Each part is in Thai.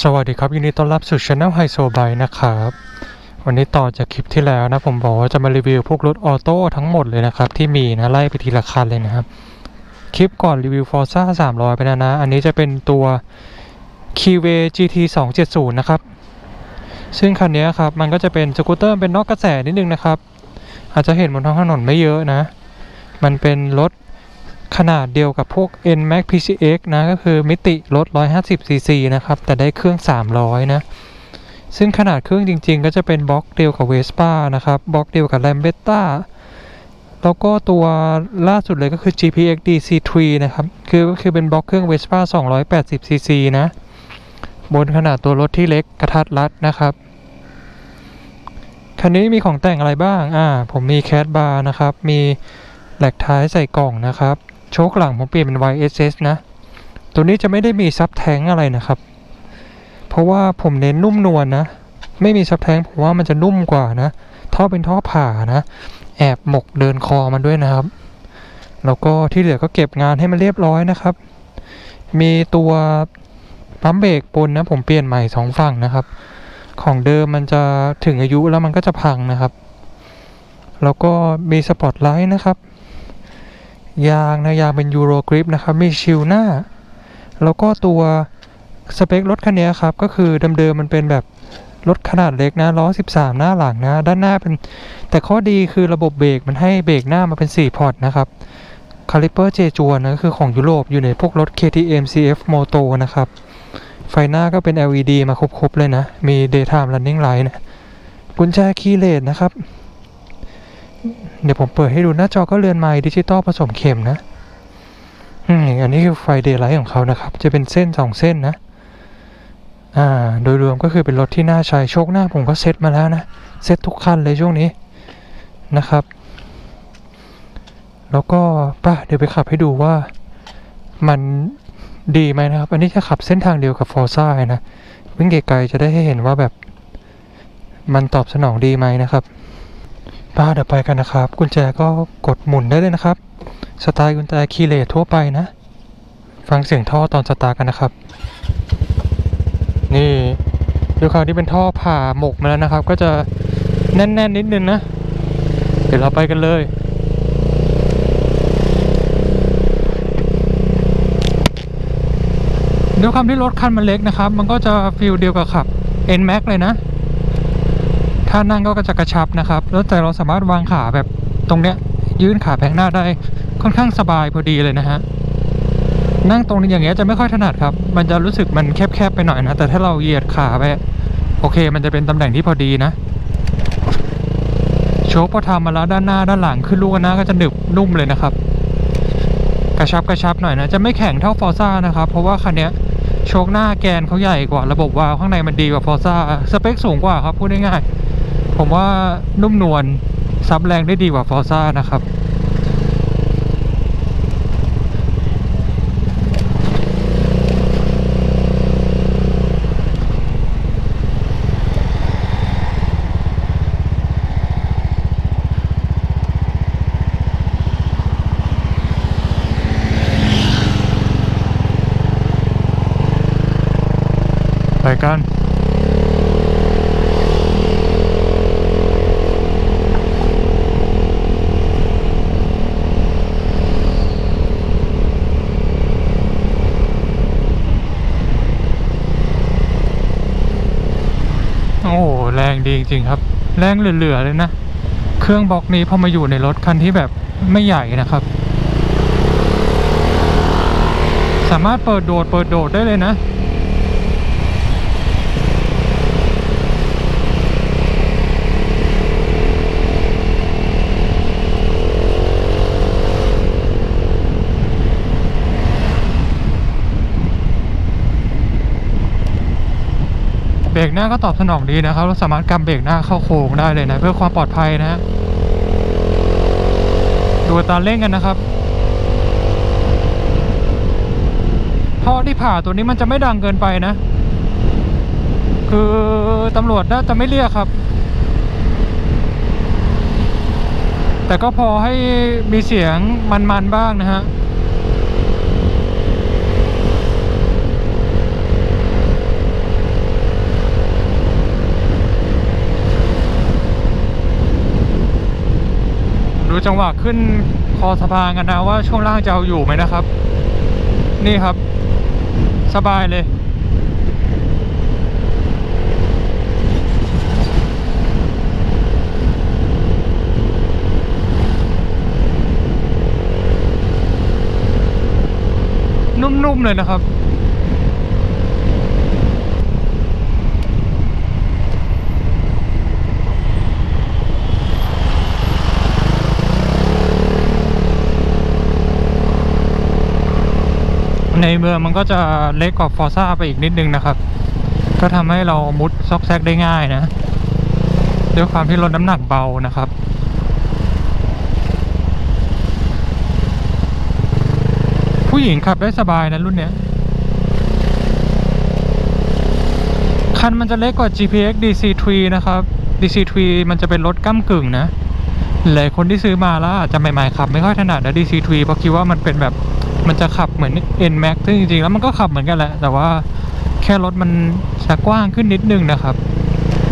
สวัสดีครับยินดีต้อนรับสู่ช anel ไฮโซไบนะครับ วันนี้ต่อจากคลิปที่แล้วนะผมบอกว่าจะมารีวิวพวกรถออโต้ทั้งหมดเลยนะครับ ที่มีนะไล่ไปทีละคันเลยนะครับ คลิปก่อนรีวิว Forza 300 ไปนะนะ อันนี้จะเป็นตัว k e y w a GT 270 นะครับ ซึ่งคันนี้ครับมันก็จะเป็นสกูตเตอร์เป็นนอกกระแสนิดนึงนะครับ อาจจะเห็นบนท้องถนนไม่เยอะนะ มันเป็นรถ ขนาดเดียวกับพวก NMAX PCX นะก็คือมิติรถ 150cc นะครับ แต่ได้เครื่อง 300 นะ ซึ่งขนาดเครื่องจริง ๆ ก็จะเป็นบล็อกเดียวกับ Vespa นะครับบล็อกเดียวกับ Lambetta แล้วก็ตัวล่าสุดเลยก็คือ GPX DC3 นะครับ คือก็คือเป็นบล็อกเครื่อง Vespa 280cc นะ บนขนาดตัวรถที่เล็กกระทัดรัดนะครับ คันนี้มีของแต่งอะไรบ้าง อ่า ผมมีแคดบาร์นะครับ มีแหลกท้ายใส่กล่องนะครับ โชคหลังผมเปลี่ยนเป็น YSS นะ ตัวนี้จะไม่ได้มีซับแทงอะไรนะครับ เพราะว่าผมเน้นนุ่มนวลนะ ไม่มีซับแทงผมว่ามันจะนุ่มกว่านะ ท่อเป็นท่อผ่านะ แอบหมกเดินคอมันด้วยนะครับ แล้วก็ที่เหลือก็เก็บงานให้มันเรียบร้อยนะครับ มีตัวปั๊มเบรกปนนะผมเปลี่ยนใหม่สองฝั่งนะครับ ของเดิมมันจะถึงอายุแล้วมันก็จะพังนะครับ แล้วก็มีสปอตไลท์นะครับ ยางนะยางเป็นยูโรกริปนะครับมีชิลหน้า แล้วก็ตัวสเปครถคันนี้ครับก็คือเดิมๆมันเป็นแบบรถขนาดเล็กนะล้อ 13 หน้าหลังนะ ด้านหน้าเป็น แต่ข้อดีคือระบบเบรกมันให้เบรกหน้ามาเป็น 4 พอร์ตนะครับคาลิเปอร์เจจวนนะก็คือของยุโรปอยู่ในพวกรถ KTM CF Moto นะครับ ไฟหน้าก็เป็น LED มาครบๆเลยนะ มี Daytime Running Light นะ กุญแจคีย์เลสนะครับ เดี๋ยวผมเปิดให้ดูหน้าจอก็เรือนไม้ดิจิตอลผสมเข็มนะอืมอันนี้คือไฟเดย์ไลท์ของเขานะครับ จะเป็นเส้นสองเส้นนะ อ่า โดยรวมก็คือเป็นรถที่น่าใช้โชคหน้าผมก็เซ็ตมาแล้วนะ เซ็ตทุกคันเลยช่วงนี้นะครับ แล้วก็ป่ะเดี๋ยวไปขับให้ดูว่ามันดีไหมนะครับ อันนี้จะขับเส้นทางเดียวกับฟอร์ซ่านะ วิ่งไกลๆจะได้ให้เห็นว่าแบบ มันตอบสนองดีไหมนะครับ ป้าเดี๋ยวไปกันนะครับ กุญแจก็กดหมุนได้เลยนะครับ สไตล์กุญแจคีเลสทั่วไปนะ ฟังเสียงท่อตอนสตาร์กันนะครับ นี่ด้วยความที่เป็นท่อผ่าหมกมาแล้วนะครับ ก็จะแน่นๆนิดนึงนะ เดี๋ยวเราไปกันเลยด้วยความที่รถคันมันเล็กนะครับ มันก็จะฟีลเดียวกับขับ N Max เลยนะ ถ้านั่งก็จะกระชับนะครับ แล้วแต่เราสามารถวางขาแบบตรงเนี้ยยื่นขาแพงหน้าได้ค่อนข้างสบายพอดีเลยนะฮะนั่งตรงนี้อย่างเงี้ยจะไม่ค่อยถนัดครับ มันจะรู้สึกมันแคบๆไปหน่อยนะ แต่ถ้าเราเหยียดขาไปโอเค มันจะเป็นตำแหน่งที่พอดีนะ โชคพอทำมาแล้วด้านหน้าด้านหลังขึ้นลูกหน้าก็จะหนึบนุ่มเลยนะครับ กระชับกระชับหน่อยนะ จะไม่แข็งเท่าฟอร์ซ่านะครับ เพราะว่าคันเนี้ยโชคหน้าแกนเขาใหญ่กว่าระบบวาล์วข้างในมันดีกว่าฟอร์ซ่าสเปคสูงกว่าครับพูดง่ายๆ ผมว่านุ่มนวลซับแรงได้ดีกว่าฟอร์ซ่านะครับไปกัน โอ้โหแจริง ๆ ครับ แรงเหลือๆเลยนะ เครื่องบล็อกนี้พอมาอยู่ในรถคันที่แบบไม่ใหญ่นะครับ สามารถเปิดโดดเปิดโดดได้เลยนะ รกหน้าก็ตอบสนองดีนะครับเราสามารถกำเบรกหน้าเข้าโค้งได้เลยนะ เพื่อความปลอดภัยนะฮะดูตาเร่งกันนะครับท่อที่ผ่าตัวนี้มันจะไม่ดังเกินไปนะ คือตำรวจน่าจะไม่เรียกครับ แต่ก็พอให้มีเสียงมันๆบ้างนะฮะ จังหวะขึ้นคอสะพานกันนะว่าช่วงล่างจะเอาอยู่ไหมนะครับ นี่ครับ สบายเลยนุ่มๆเลยนะครับ เมืองมันก็จะเล็กกว่าฟอร์ซ่าไปอีกนิดนึงนะครับ ก็ทำให้เรามุดซอกแซกได้ง่ายนะด้วยความที่รถน้ำหนักเบานะครับผู้หญิงขับได้สบายนะรุ่นเนี้ย คันมันจะเล็กกว่า GPX DC3 นะครับ DC3 มันจะเป็นรถก้ากึ่งนะ หลายคนที่ซื้อมาแล้วอาจจะใหม่ๆขับ ไม่ค่อยถนัดนะ DC3 เพราะคิดว่ามันเป็นแบบ มันจะขับเหมือน NMAX ซึ่งจริงๆแล้วมันก็ขับเหมือนกันแหละ แต่ว่าแค่รถมันจะกว้างขึ้นนิดนึงนะครับ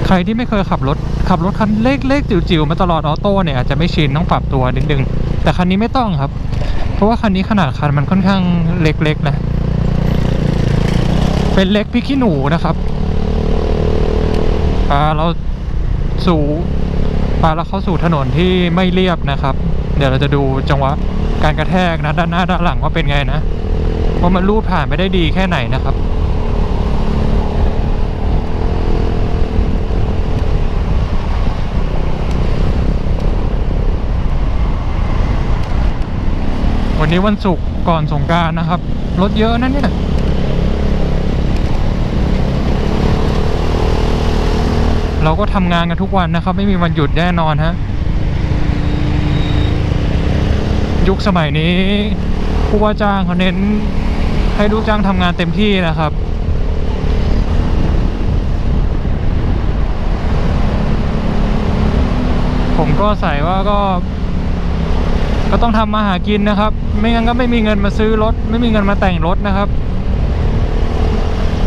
ใครที่ไม่เคยขับรถ ขับรถคันเล็กๆจิ๋วๆมาตลอดออโต้เนี่ยอาจจะไม่ชินต้องปรับตัวนิดนึง แต่คันนี้ไม่ต้องครับ เพราะว่าคันนี้ขนาดคันมันค่อนข้างเล็กๆนะ เป็นเล็กพี่ขี้หนูนะครับปาเราสู่ปาเราเข้าสู่ถนนที่ไม่เรียบนะครับ เดี๋ยวเราจะดูจังหวะ การกระแทกนะด้านหน้าด้านหลังว่าเป็นไงนะว่ามันลูดผ่านไปได้ดีแค่ไหนนะครับวันนี้วันศุกร์ก่อนสงการนะครับ รถเยอะนะเนี่ย เราก็ทำงานกันทุกวันนะครับ ไม่มีวันหยุดแน่นอนฮะ ยุคสมัยนี้ ผู้ว่าจ้างเขาเน้นให้ลูกจ้างทำงานเต็มที่นะครับผมก็ใส่ว่าก็ ก็ต้องทำมาหากินนะครับ ไม่งั้นก็ไม่มีเงินมาซื้อรถ ไม่มีเงินมาแต่งรถนะครับ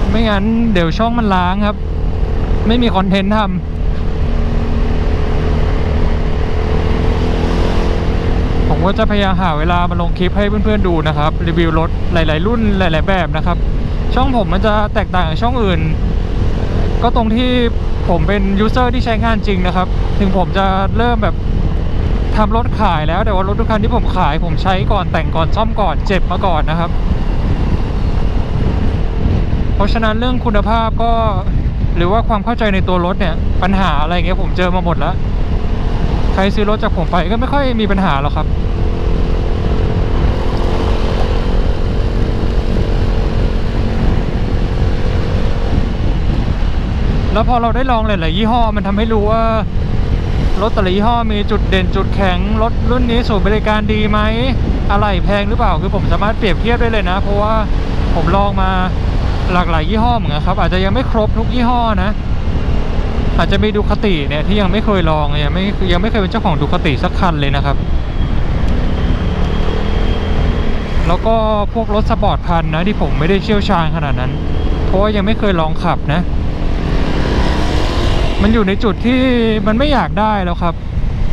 ไม่งั้นเดี๋ยวช่องมันล้างครับ ไม่มีคอนเทนต์ทำผม ก็จะพยายามหาเวลามาลงคลิปให้เพื่อนๆดูนะครับ รีวิวรถหลาย ๆ รุ่นหลาย ๆ แบบนะครับ ช่องผมมันจะแตกต่างจากช่องอื่น ก็ตรงที่ผมเป็นยูเซอร์ที่ใช้งานจริงนะครับ ถึงผมจะเริ่มแบบทำรถขายแล้วแต่ว่ารถทุกคันที่ผมขายผมใช้ก่อนแต่งก่อนซ่อมก่อนเจ็บมาก่อนนะครับ เพราะฉะนั้นเรื่องคุณภาพก็หรือว่าความเข้าใจในตัวรถเนี่ย ปัญหาอะไรเงี้ยผมเจอมาหมดแล้ว ใครซื้อรถจากผมไปก็ไม่ค่อยมีปัญหาหรอกครับ แล้วพอเราได้ลองหลายๆยี่ห้อมันทำให้รู้ว่ารถแต่ละยี่ห้อมีจุดเด่นจุดแข็งรถรุ่นนี้สูบบริการดีไหมอะไรแพงหรือเปล่าคือผมสามารถเปรียบเทียบได้เลยนะ เพราะว่าผมลองมาหลากหลายยี่ห้อเหมือนกันครับ อาจจะยังไม่ครบทุกยี่ห้อนะ อาจจะมีดูคติเนี่ยที่ยังไม่เคยลองยังไม่ยังไม่เคยเป็นเจ้าของดูคติสักคันเลยนะครับ แล้วก็พวกรถสปอร์ตพันธ์นะที่ผมไม่ได้เชี่ยวชาญขนาดนั้น เพราะว่ายังไม่เคยลองขับนะ มันอยู่ในจุดที่มันไม่อยากได้แล้วครับ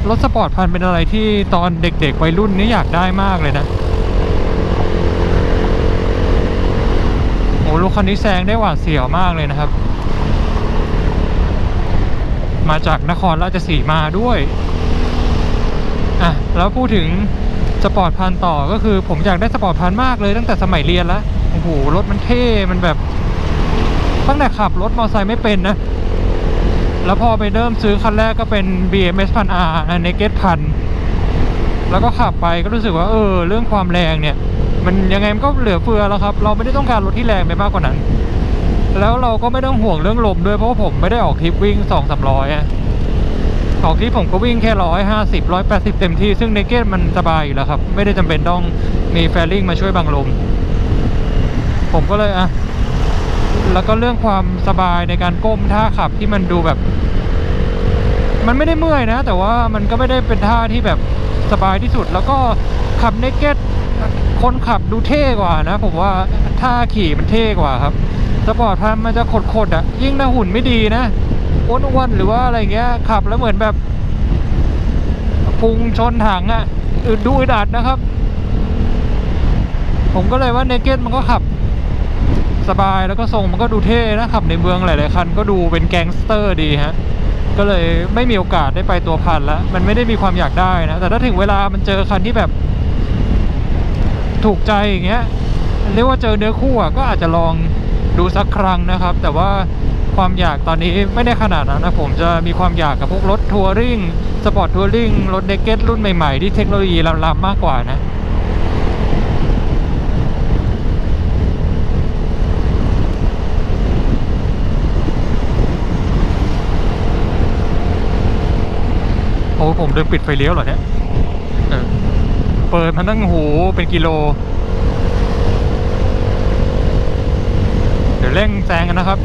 รถสปอร์ตพันเป็นอะไรที่ตอนเด็กๆวัยรุ่นนี่อยากได้มากเลยนะ โอ้ลูกคันนี้แซงได้หวาดเสียวมากเลยนะครับ มาจากนครราชสีมาด้วยอะแล้วพูดถึงสปอร์ตพันต่อก็คือผมอยากได้สปอร์ตพันมากเลยตั้งแต่สมัยเรียนแล้วโอ้โหรถมันเท่มันแบบตั้งแต่ขับรถมอเตอร์ไซค์ไม่เป็นนะ แล้วพอไปเริ่มซื้อคันแรกก็เป็น BMS พัน R อัน Naked พันแล้วก็ขับไปก็รู้สึกว่าเออเรื่องความแรงเนี่ย มันยังไงมันก็เหลือเฟือแล้วครับ เราไม่ได้ต้องการรถที่แรงไปมากกว่านั้น แล้วเราก็ไม่ต้องห่วงเรื่องลมด้วยเพราะผมไม่ได้ออกทริปวิ่งสองสามร้อยอะออกทริปผมก็วิ่งแค่ร้อยห้าสิบร้อยแปดสิบเต็มที่ซึ่งในเกตมันสบายอยู่แล้วครับ ไม่ได้จำเป็นต้องมีแฟลิงมาช่วยบังลม ผมก็เลยอะ แล้วก็เรื่องความสบายในการก้มท่าขับที่มันดูแบบ มันไม่ได้เมื่อยนะ แต่ว่ามันก็ไม่ได้เป็นท่าที่แบบสบายที่สุด แล้วก็ขับเนเก็ตคนขับดูเท่กว่านะ ผมว่าท่าขี่มันเท่กว่าครับสปอร์ตพันมันจะขดๆอะ ยิ่งถ้าหุ่นไม่ดีนะอ้วนๆหรือว่าอะไรเงี้ย ขับแล้วเหมือนแบบพุงชนถังอะ่ะอึดดูอึดอัดนะครับ ผมก็เลยว่าเนเกตมันก็ขับ สบายแล้วก็ทรงมันก็ดูเท่นะขับในเมืองหลาย ๆ คันก็ดูเป็นแก๊งสเตอร์ดีฮะก็เลยไม่มีโอกาสได้ไปตัวพันแล้ว มันไม่ได้มีความอยากได้นะ แต่ถ้าถึงเวลามันเจอคันที่แบบถูกใจอย่างเงี้ยเรียกว่าเจอเนื้อคู่อะก็อาจจะลองดูสักครั้งนะครับ แต่ว่าความอยากตอนนี้ไม่ได้ขนาดนั้นนะผมจะมีความอยากกับพวกรถทัวริงสปอร์ตทัวริงรถเดกเก็ตรุ่นใหม่ ๆ ที่เทคโนโลยีล้ำๆมากกว่านะ โอ้ผมเดินปิดไฟเลี้ยวเหรอเนี่ยเปิดมันตั้งหูเป็นกิโล เดี๋ยวเร่งแซงกันนะครับ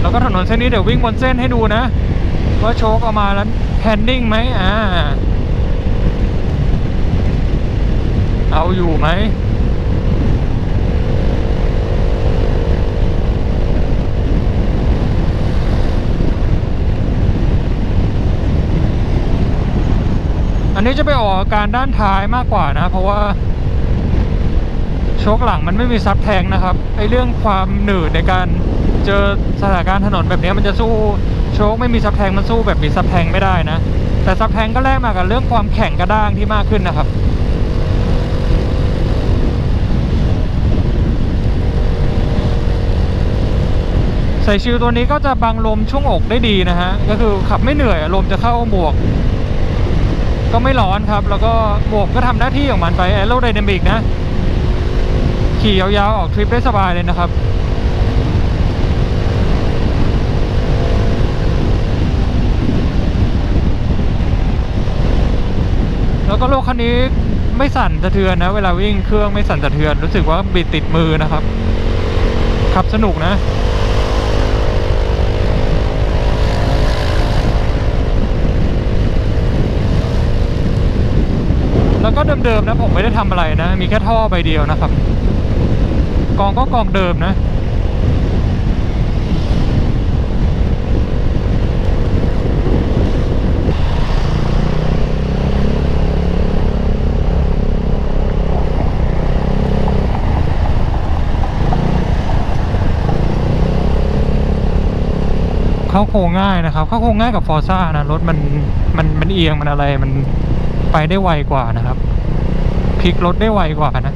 แล้วก็ถนนเส้นนี้เดี๋ยววิ่งบนเส้นให้ดูนะ ว่าโชคเอามาแล้วแฮนดิ้งไหมอ่า เอาอยู่ไหม นนี้จะไปออกอาการด้านท้ายมากกว่านะ เพราะว่าโชคหลังมันไม่มีซับแทงนะครับไอเรื่องความหนืดในการเจอสถานการณ์ถนนแบบนี้มันจะสู้โชคไม่มีซับแทงมันสู้แบบมีซับแทงไม่ได้นะ แต่ซับแทงก็แลกมากับเรื่องความแข็งกระด้างที่มากขึ้นนะครับใส่ชิลตัวนี้ก็จะบังลมช่วงอกได้ดีนะฮะ ก็คือขับไม่เหนื่อยลมจะเข้าหมวก ก็ไม่ร้อนครับ แล้วก็หมวกก็ทำหน้าที่ของมันไปแอโรไดนามิกนะ ขี่ยาวๆ ออกทริปได้สบายเลยนะครับแล้วก็โลกคันนี้ไม่สั่นสะเทือนนะ เวลาวิ่งเครื่องไม่สั่นสะเทือน รู้สึกว่าบิดติดมือนะครับ ขับสนุกนะ แล้วก็ เดิมๆนะผมไม่ได้ทำอะไรนะ มีแค่ท่อใบเดียวนะครับ กองก็กองเดิมนะ เข้าโค้งง่ายนะครับ เข้าโค้งง่ายกับฟอร์ซ่านะ รถมันมันมันเอียงมันอะไรมัน ไปได้ไวกว่านะครับพลิกรถได้ไวกว่านะ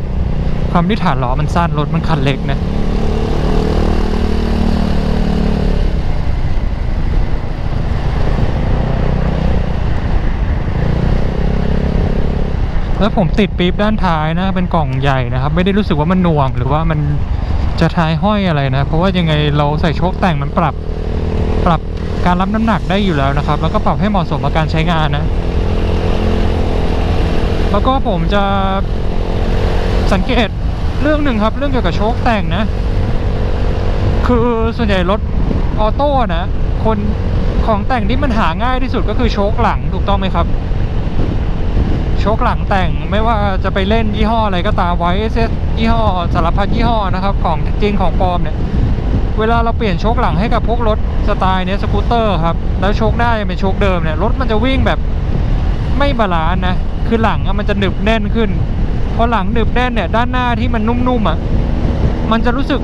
ความที่ฐานล้อมันสั้นรถมันคันเล็กนะแล้วผมติดปี๊บด้านท้ายนะ เป็นกล่องใหญ่นะครับ ไม่ได้รู้สึกว่ามันหน่วง หรือว่ามันจะท้ายห้อยอะไรนะ เพราะว่ายังไงเราใส่โชคแต่งมันปรับ ปรับการรับน้ำหนักได้อยู่แล้วนะครับ แล้วก็ปรับให้เหมาะสมกับการใช้งานนะ แล้วก็ผมจะสังเกตเรื่องหนึ่งครับ เรื่องเกี่ยวกับโชคแต่งนะ คือส่วนใหญ่รถออโต้นะ คนของแต่งที่มันหาง่ายที่สุดก็คือโชคหลังถูกต้องไหมครับ โชคหลังแต่งไม่ว่าจะไปเล่นยี่ห้ออะไรก็ตามไว้เซยี่ห้อสารพัดยี่ห้อนะครับ ของจริงของปลอมเนี่ย เวลาเราเปลี่ยนโชคหลังให้กับพวกรถสไตล์เนี้ยสกูตเตอร์ครับ แล้วโชคหน้ายังเป็นโชคเดิมเนี่ยรถมันจะวิ่งแบบไม่บาลานซ์นะ คือหลังอะมันจะหนึบแน่นขึ้นพอหลังหนึบแน่นเนี่ยด้านหน้าที่มันนุ่มๆอะมันจะรู้สึก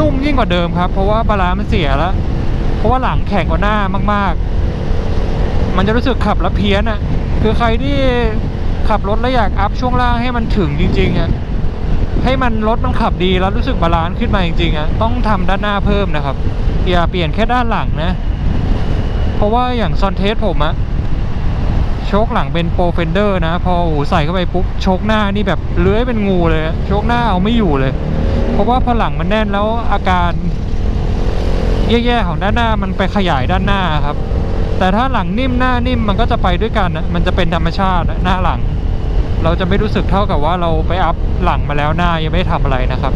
นุ่มยิ่งกว่าเดิมครับ เพราะว่าบาลานซ์มันเสียแล้ว เพราะว่าหลังแข็งกว่าหน้ามากๆ มันจะรู้สึกขับแล้วเพี้ยนอะคือใครที่ขับรถแล้วอยากอัพช่วงล่างให้มันถึงจริงๆอะให้มันรถมันขับดีแล้วรู้สึกบาลานซ์ขึ้นมาจริงๆอะต้องทำด้านหน้าเพิ่มนะครับอย่าเปลี่ยนแค่ด้านหลังนะ เพราะว่าอย่างซอนเทสผมอะ ชคหลังเป็นโปรเฟนเดอร์นะ พอโอ้ใส่เข้าไปปุ๊บโชคหน้านี่แบบเลื้อยเป็นงูเลย โชคหน้าเอาไม่อยู่เลย เพราะว่าพอหลังมันแน่นแล้วอาการแย่ๆของด้านหน้ามันไปขยายด้านหน้าครับ แต่ถ้าหลังนิ่มหน้านิ่มมันก็จะไปด้วยกันนะมันจะเป็นธรรมชาติหน้าหลัง เราจะไม่รู้สึกเท่ากับว่าเราไปอัพหลังมาแล้วหน้ายังไม่ได้ทำอะไรนะครับ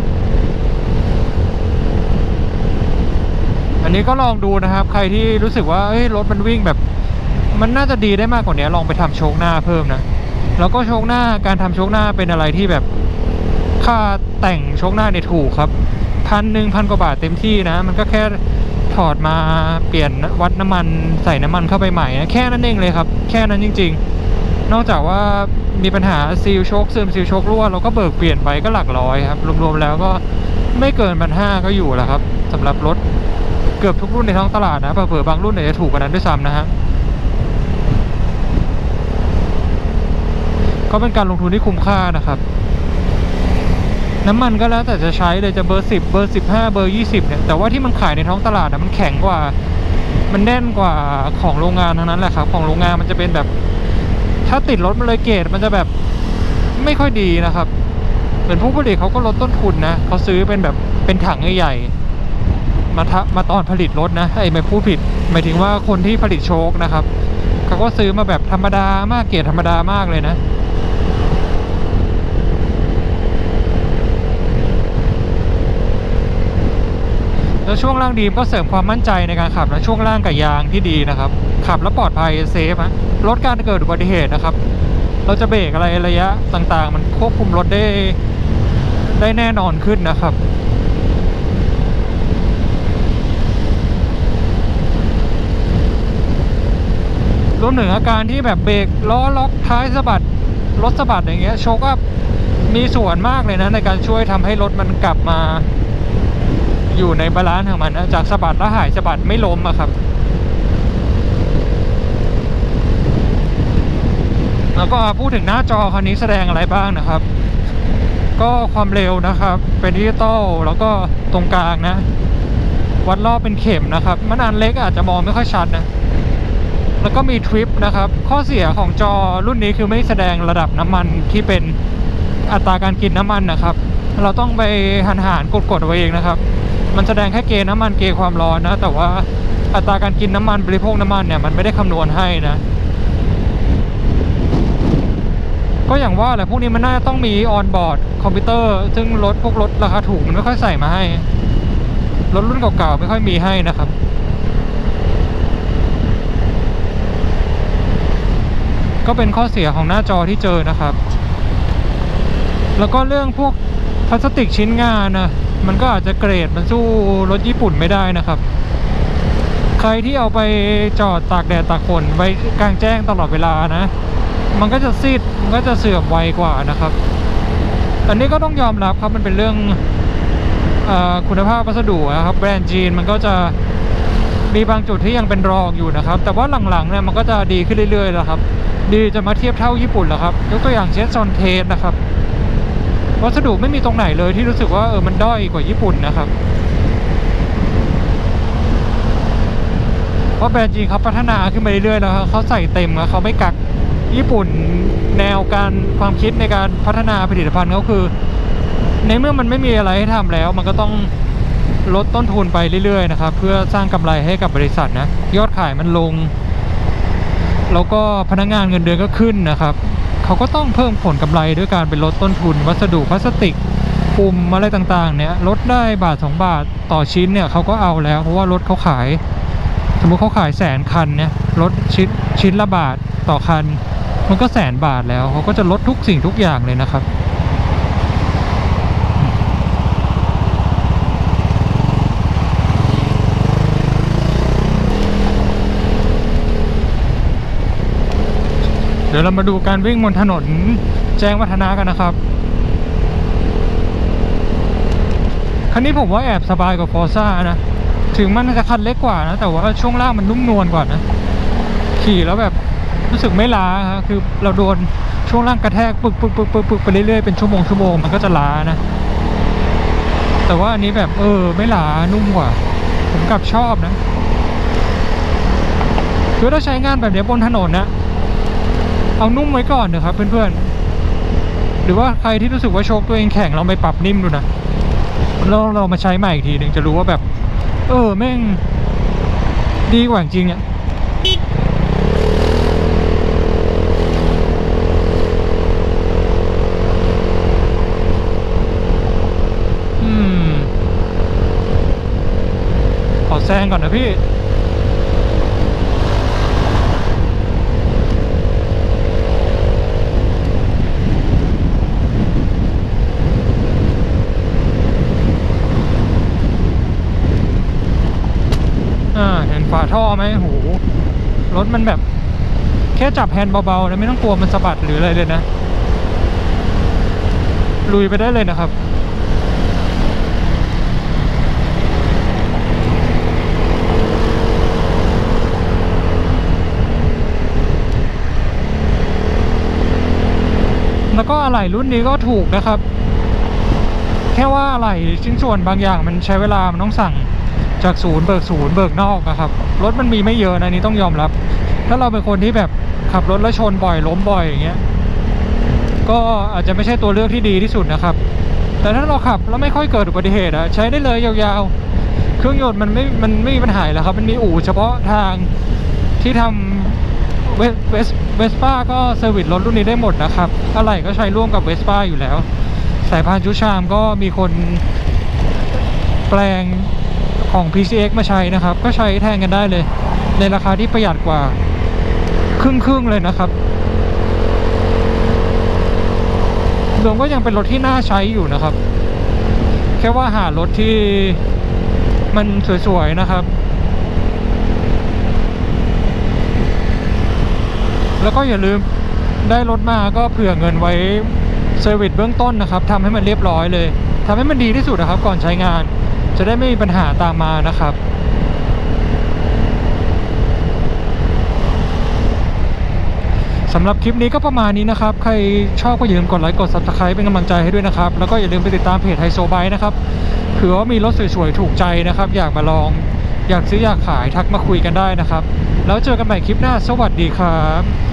อันนี้ก็ลองดูนะครับ ใครที่รู้สึกว่าเอ้ยรถมันวิ่งแบบ มันน่าจะดีได้มากกว่านี้ลองไปทำโชคหน้าเพิ่มนะ แล้วก็โชคหน้าการทำโชคหน้าเป็นอะไรที่แบบค่าแต่งโชคหน้าเนี่ยถูกครับพันหนึ่งพันกว่าบาทเต็มที่นะ มันก็แค่ถอดมาเปลี่ยนวัดน้ำมันใส่น้ำมันเข้าไปใหม่นะแค่นั้นเองเลยครับ แค่นั้นจริง ๆ นอกจากว่ามีปัญหาซีลโชคซึมซีลโชครั่วเราก็เบิกเปลี่ยนไปก็หลักร้อยครับรวมๆแล้วก็ไม่เกินพันห้าก็อยู่แล้วครับสำหรับรถเกือบทุกรุ่นในท้องตลาดนะเผื่อบางรุ่นเนี่ยจะถูกกว่านั้นด้วยซ้ำนะฮะ ก็เป็นการลงทุนที่คุ้มค่านะครับ น้ำมันก็แล้วแต่จะใช้เลยจะเบอร์สิบเบอร์สิบห้าเบอร์ยี่สิบเนี่ย แต่ว่าที่มันขายในท้องตลาดอะมันแข็งกว่า มันแน่นกว่าของโรงงานทั้งนั้นแหละครับ ของโรงงานมันจะเป็นแบบ ถ้าติดรถมันเลยเกรดมันจะแบบไม่ค่อยดีนะครับ เหมือนผู้ผลิตเขาก็ลดต้นทุนนะเขาซื้อเป็นแบบเป็นถังใหญ่ๆมาทะมาตอนผลิตรถนะไอ้ไม่พูดผิด หมายถึงว่าคนที่ผลิตโชคนะครับเขาก็ซื้อมาแบบธรรมดามากเกรดธรรมดามากเลยนะ แล้วช่วงล่างดีมก็เสริมความมั่นใจในการขับและช่วงล่างกับยางที่ดีนะครับ ขับแล้วปลอดภัยเซฟฮะลดการเกิดอุบัติเหตุนะครับ เราจะเบรกอะไรระยะต่างๆ มันควบคุมรถได้ได้แน่นอนขึ้นนะครับรวมถึงอาการที่แบบเบรกล้อล็อกท้ายสะบัดรถสะบัดอย่างเงี้ยโชคอัพมีส่วนมากเลยนะในการช่วยทำให้รถมันกลับมา อยู่ในบาลานซ์ของมันนะจากสะบัดแล้วหายสะบัดไม่ล้มอะครับ แล้วก็พูดถึงหน้าจอคันนี้แสดงอะไรบ้างนะครับ ก็ความเร็วนะครับ เป็นดิจิตอลแล้วก็ตรงกลางนะ วัดรอบเป็นเข็มนะครับ มันอันเล็กอาจจะมองไม่ค่อยชัดนะแล้วก็มีทริปนะครับ ข้อเสียของจอรุ่นนี้คือไม่แสดงระดับน้ำมันที่เป็นอัตราการกินน้ำมันนะครับ เราต้องไปหันหารกดๆเอาไว้เองนะครับ มันแสดงแค่เกณฑ์น้ำมันเกณฑ์ความร้อนนะ แต่ว่าอัตราการกินน้ำมันบริโภคน้ำมันเนี่ยมันไม่ได้คำนวณให้นะ ก็อย่างว่าแหละพวกนี้มันน่าจะต้องมีออนบอร์ดคอมพิวเตอร์ ซึ่งรถพวกรถราคาถูกมันไม่ค่อยใส่มาให้ รถรุ่นเก่าๆไม่ค่อยมีให้นะครับก็เป็นข้อเสียของหน้าจอที่เจอนะครับ แล้วก็เรื่องพวกพลาสติกชิ้นงานนะ มันก็อาจจะเกรดมันสู้รถญี่ปุ่นไม่ได้นะครับ ใครที่เอาไปจอดตากแดดตากฝนไว้กลางแจ้งตลอดเวลานะ มันก็จะซีดมันก็จะเสื่อมไวกว่านะครับ อันนี้ก็ต้องยอมรับครับมันเป็นเรื่องอคุณภาพวัสดุนะครับ แบรนด์จีนมันก็จะมีบางจุดที่ยังเป็นรองอยู่นะครับ แต่ว่าหลังๆเนี่ยมันก็จะดีขึ้นเรื่อยๆแล้วครับ ดีจะมาเทียบเท่าญี่ปุ่นแล้วครับ ยกตัวอย่างเช่นซอนเทสนะครับ วัสดุไม่มีตรงไหนเลยที่รู้สึกว่าเออมันด้อยกว่าญี่ปุ่นนะครับ เพราะแบรนด์จีเขาพัฒนาขึ้นมาเรื่อยๆแล้วเขาใส่เต็มเขาไม่กักญี่ปุ่นแนวการความคิดในการพัฒนาผลิตภัณฑ์เขาคือ ในเมื่อมันไม่มีอะไรให้ทำแล้ว มันก็ต้องลดต้นทุนไปเรื่อยๆนะครับ เพื่อสร้างกำไรให้กับบริษัทนะยอดขายมันลง แล้วก็พนักงานเงินเดือนก็ขึ้นนะครับ เขาก็ต้องเพิ่มผลกำไรด้วยการเป็นลดต้นทุน วัสดุพลาสติกปุ่มอะไรต่างๆ เนี่ยลดได้บาทสองบาทต่อชิ้นเนี่ยเขาก็เอาแล้วเพราะว่ารถเขาขาย สมมติเขาขายแสนคันเนี่ยลดชิ้นชิ้นละบาทต่อคัน มันก็แสนบาทแล้วเขาก็จะลดทุกสิ่งทุกอย่างเลยนะครับ เดี๋ยวเรามาดูการวิ่งบนถนนแจ้งวัฒนะกันนะครับ คันนี้ผมว่าแอบสบายกว่าฟอร์ซ่านะ ถึงมันจะคันเล็กกว่านะ แต่ว่าช่วงล่างมันนุ่มนวลกว่านะ ขี่แล้วแบบรู้สึกไม่ล้าครับคือเราโดนช่วงล่างกระแทกปึกปึกปึกปึกปึกไปเรื่อยๆเป็นชั่วโมงชั่วโมงมันก็จะล้านะ แต่ว่าอันนี้แบบเออไม่ล้านุ่มกว่า ผมกลับชอบนะคือถ้าใช้งานแบบนี้บนถนนนะ เอานุ่มไว้ก่อนเถอะครับ เพื่อนๆ หรือว่าใครที่รู้สึกว่าโชคตัวเองแข็งเราไปปรับนิ่มดูนะเราเรามาใช้ใหม่อีกทีหนึ่งจะรู้ว่าแบบ เออแม่งดีกว่าจริงอะอืมขอแซงก่อนนะพี่ รถ มันแบบ แค่จับแฮนด์เบาๆนะไม่ต้องกลัวมันสะบัดหรืออะไรเลยนะ ลุยไปได้เลยนะครับแล้วก็อะไหล่รุ่นนี้ก็ถูกนะครับ แค่ว่าอะไหล่ชิ้นส่วนบางอย่างมันใช้เวลา มันต้องสั่ง จากศูนย์เบิกศูนย์เบิกนอกนะครับ รถมันมีไม่เยอะนะนนี้ต้องยอมรับ ถ้าเราเป็นคนที่แบบขับรถแล้วชนบ่อยล้มบ่อยอย่างเงี้ยก็อาจจะไม่ใช่ตัวเลือกที่ดีที่สุดนะครับ แต่ถ้าเราขับแล้วไม่ค่อยเกิดอุบัติเหตุอะใช้ได้เลยยาวๆ เครื่องยนต์มันไม่มันไม่มีปัญหาแล้วครับ มันมีอู่เฉพาะทางที่ทำเวสเวสเวสป้าก็เซอร์วิสรถรุ่นนี้ได้หมดนะครับอะไรก็ใช้ร่วมกับเวสป้าอยู่แล้ว สายพานชุชามก็มีคนแปลง ของ PCX มาใช้นะครับ ก็ใช้แทนกันได้เลย ในราคาที่ประหยัดกว่า ครึ่งครึ่งๆเลยนะครับรวมก็ยังเป็นรถที่น่าใช้อยู่นะครับ แค่ว่าหารถที่มันสวยๆนะครับ แล้วก็อย่าลืมได้รถมาก็เผื่อเงินไว้เซอร์วิสเบื้องต้นนะครับทำให้มันเรียบร้อยเลยทำให้มันดีที่สุดนะครับก่อนใช้งาน จะได้ไม่มีปัญหาตามมานะครับ สำหรับคลิปนี้ก็ประมาณนี้นะครับ ใครชอบก็อย่าลืมกดไลค์กด subscribe เป็นกำลังใจให้ด้วยนะครับ แล้วก็อย่าลืมไปติดตามเพจไฮโซไบนะครับเผื่อว่ามีรถสวยๆ ถูกใจนะครับ อยากมาลอง อยากซื้ออยากขายทักมาคุยกันได้นะครับ แล้วเจอกันใหม่คลิปหน้า สวัสดีครับ